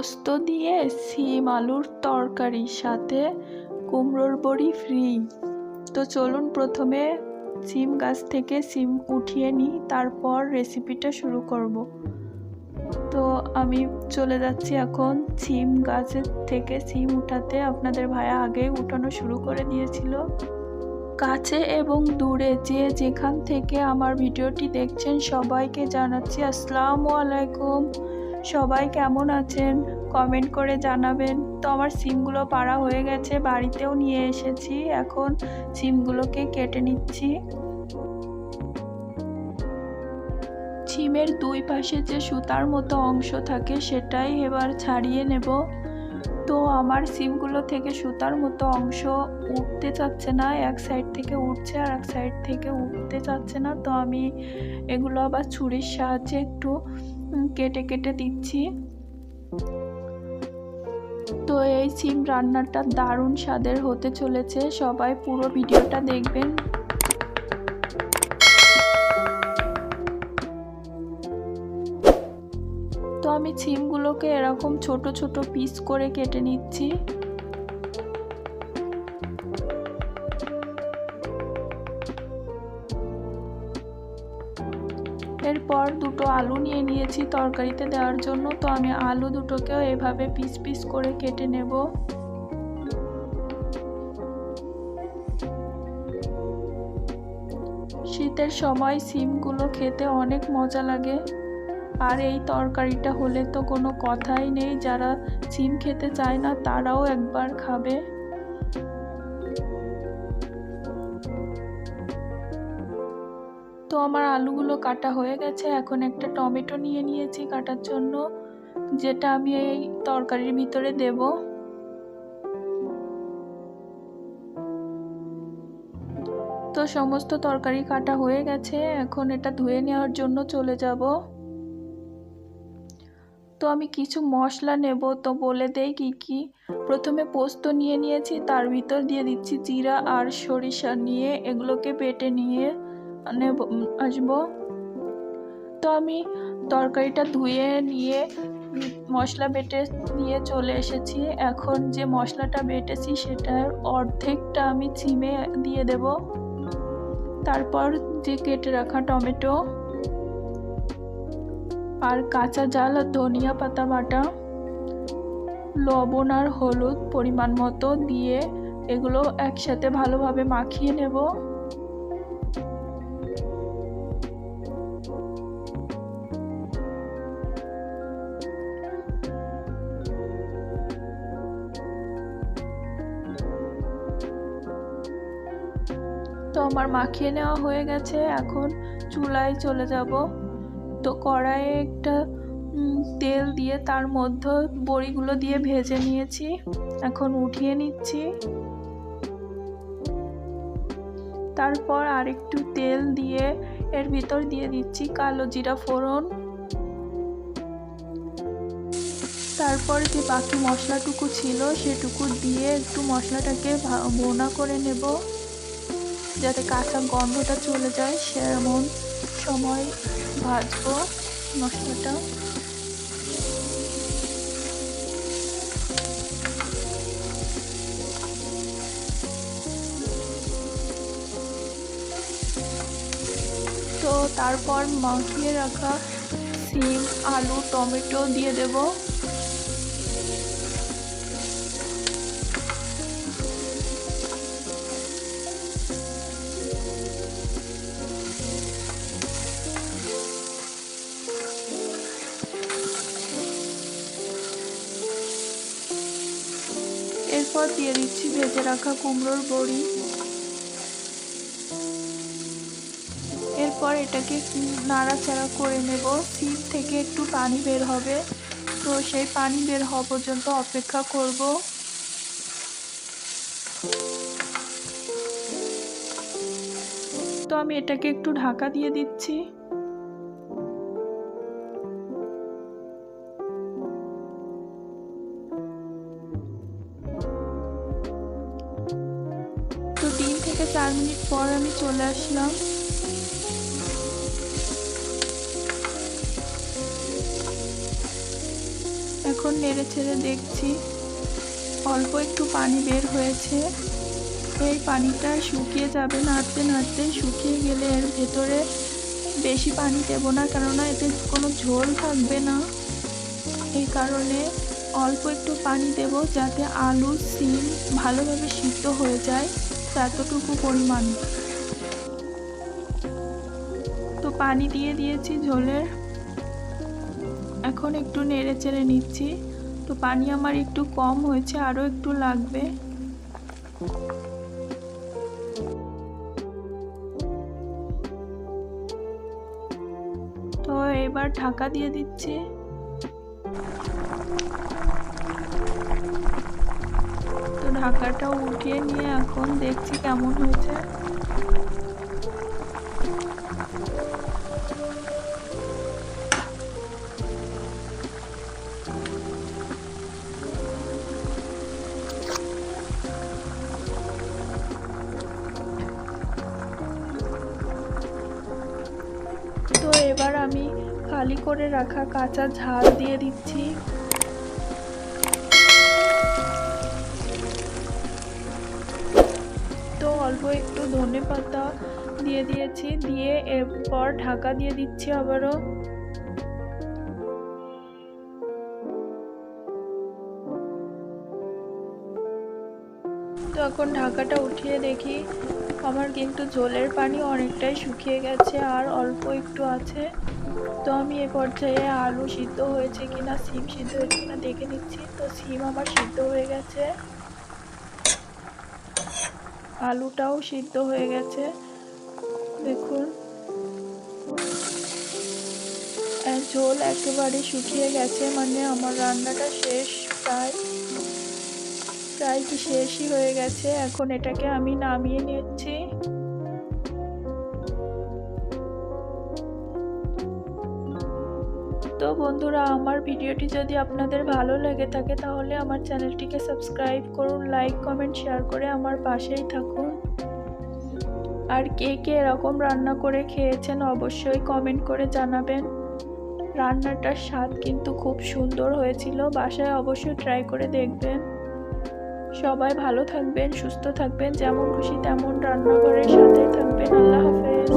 পোস্ত দিয়ে সিম আলুর তরকারি সাথে কুমড়োর বড়ি ফ্রি তো চলুন প্রথমে সিম গাছ থেকে সিম উঠিয়ে নিই, তারপর রেসিপিটা শুরু করব। তো আমি চলে যাচ্ছি এখন সিম গাছের থেকে সিম উঠাতে। আপনাদের ভাইয়া আগে উঠানো শুরু করে দিয়েছিল। কাছে এবং দূরে যে যেখান থেকে আমার ভিডিওটি দেখছেন সবাইকে জানাচ্ছি আসসালামু আলাইকুম। সবাই কেমন আছেন? কমেন্ট করে জানাবেন। তো আমার সিমগুলো পাড়া হয়ে গেছে, বাড়িতেও নিয়ে এসেছি। এখন সিমগুলোকে কেটে নিচ্ছি। সিমের দুই পাশে যে সুতার মতো অংশ থাকে, সেটাই এবার ছাড়িয়ে নেব। তো আমার সিমগুলো থেকে সুতার মতো অংশ উঠতে চাচ্ছে না, এক সাইড থেকে উঠছে আর এক সাইড থেকে উঠতে চাচ্ছে না। তো আমি এগুলো আবার ছুরির সাহায্যে একটু কেটে কেটে দিচ্ছি। তো এই সিম রান্নাটা দারুণ স্বাদের হতে চলেছে। সবাই পুরো ভিডিওটা দেখবেন। তো আমি সিমগুলোকে এরকম ছোট ছোট পিস করে কেটে নিচ্ছি। দুটো আলু নিয়ে নিয়েছি তরকারিতে দেওয়ার জন্য, তো আমি আলু দুটোকেও এভাবে পিস পিস করে কেটে নেব। শীতের সময় সিমগুলো খেতে অনেক মজা লাগে, আর এই তরকারিটা হলে তো কোনো কথাই নেই, যারা সিম খেতে চায় না তারাও একবার খাবে। তো আমার আলুগুলো কাটা হয়ে গেছে। এখন একটা টমেটো নিয়ে নিয়েছি কাটার জন্য, যেটা আমি এই তরকারির ভিতরে দেব। তো সমস্ত তরকারি কাটা হয়ে গেছে, এখন এটা ধুয়ে নেওয়ার জন্য চলে যাব। তো আমি কিছু মশলা নেব, তো বলে দেই কি কি। প্রথমে পোস্ত নিয়ে নিয়েছি, তার ভিতর দিয়ে দিচ্ছি জিরা আর সরিষা নিয়ে এগুলোকে বেটে নিয়ে নেব আসব। তো আমি তরকারিটা ধুয়ে নিয়ে, মশলা বেটে নিয়ে চলে এসেছি। এখন যে মশলাটা বেটেছি সেটার অর্ধেকটা আমি চিমে দিয়ে দেব। তারপর যে কেটে রাখা টমেটো আর কাঁচা জাল আর ধনিয়া পাতা বাটা, লবণ আর হলুদ পরিমাণ মতো দিয়ে এগুলো একসাথে ভালোভাবে মাখিয়ে নেব। আমার মাখিয়ে নেওয়া হয়ে গেছে, এখন চুলায় চলে যাব। তো কড়াইয়ে একটা তেল দিয়ে তার মধ্যে বড়িগুলো দিয়ে ভেজে নিয়েছি। এখন উঠিয়ে নিচ্ছি। তারপর আরেকটু তেল দিয়ে এর ভিতর দিয়ে দিচ্ছি কালো জিরা ফোড়ন। তারপর যে বাকি মশলাটুকু ছিল সেটুকু দিয়ে একটু মশলাটাকে বোনা করে নেব। যাতে কাঁচা গন্ধটা চলে যায় সেমন সময় ভাজবো মশলাটা। তো তারপর মাখিয়ে রাখা সিম, আলু, টমেটো দিয়ে দেব। এরপর দিয়ে দিচ্ছি ভেজে রাখা কুমড়োর বড়ি। এরপর এটাকে নাড়াচাড়া করে নেব। সিম থেকে একটু পানি বের হবে। তো সেই পানি বের হওয়া পর্যন্ত অপেক্ষা করব। তো আমি এটাকে একটু ঢাকা দিয়ে দিচ্ছি। থেকে চার মিনিট পর আমি চলে আসলাম। এখন নেড়ে ছেড়ে দেখছি, অল্প একটু পানি বের হয়েছে। এই পানিটা শুকিয়ে যাবে, নাড়তে নাড়তে শুকিয়ে গেলে এর ভেতরে বেশি পানি দেবো না, কেননা এতে কোনো ঝোল থাকবে না। এই কারণে অল্প একটু পানি দেব যাতে আলু, সিম ভালোভাবে সিদ্ধ হয়ে যায়। ততটুকু পরিমাণ। তো পানি দিয়ে দিয়েছি ঝোলের। এখন একটু নেড়ে চেড়ে নিচ্ছি। তো পানি আমার একটু কম হয়েছে, আরও একটু লাগবে। তো এবার ঢাকা দিয়ে দিচ্ছি। ঢাকাটা উঠিয়ে নিয়ে এখন দেখছি কেমন হয়েছে। তো এবার আমি খালি করে রাখা কাঁচা ঝাল দিয়ে দিচ্ছি। অল্প একটু ধনে পাতা দিয়ে দিয়েছি, দিয়ে এরপর ঢাকা দিয়ে দিচ্ছি আবারও। তো এখন ঢাকাটা উঠিয়ে দেখি, আমার কিন্তু ঝোলের পানি অনেকটাই শুকিয়ে গেছে আর অল্প একটু আছে। তো আমি এ পর্যায়ে আলু সিদ্ধ হয়েছে কিনা, সিম সিদ্ধ হয়েছে কিনা দেখে নিচ্ছি। তো সিম আমার সিদ্ধ হয়ে গেছে। আলুটাও সিদ্ধ হয়ে গেছে। দেখুন। ঝোল একেবারে শুকিয়ে গেছে মানে আমার রান্নাটা শেষ প্রায় প্রায় কি শেষই হয়ে গেছে। এখন এটাকে আমি নামিয়ে নিচ্ছি। তো বন্ধুরা, আমার ভিডিওটি যদি আপনাদের ভালো লেগে থাকে, তাহলে আমার চ্যানেলটিকে সাবস্ক্রাইব করুন, লাইক, কমেন্ট, শেয়ার করে আমার পাশেই থাকুন। আর কে কে এরকম রান্না করে খেয়েছেন, অবশ্যই কমেন্ট করে জানাবেন। রান্নাটার স্বাদ কিন্তু খুব সুন্দর হয়েছিল, বাসায় অবশ্যই ট্রাই করে দেখবেন। সবাই ভালো থাকবেন, সুস্থ থাকবেন, যেমন খুশি তেমন রান্নাঘরের সাথে থাকবেন। আল্লাহ হাফেজ।